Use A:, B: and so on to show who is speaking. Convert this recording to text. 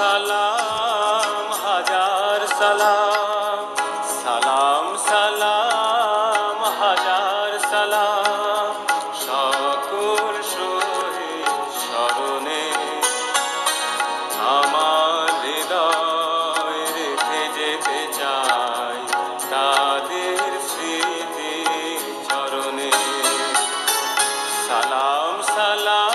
A: সালাম, হাজার সালাম। সালাম সালাম, হাজার সালাম। সকল শহীদ স্মরণে আমার হৃদয় রেখে যেতে চাই তাদের স্মৃতির চরণে। সালাম সালাম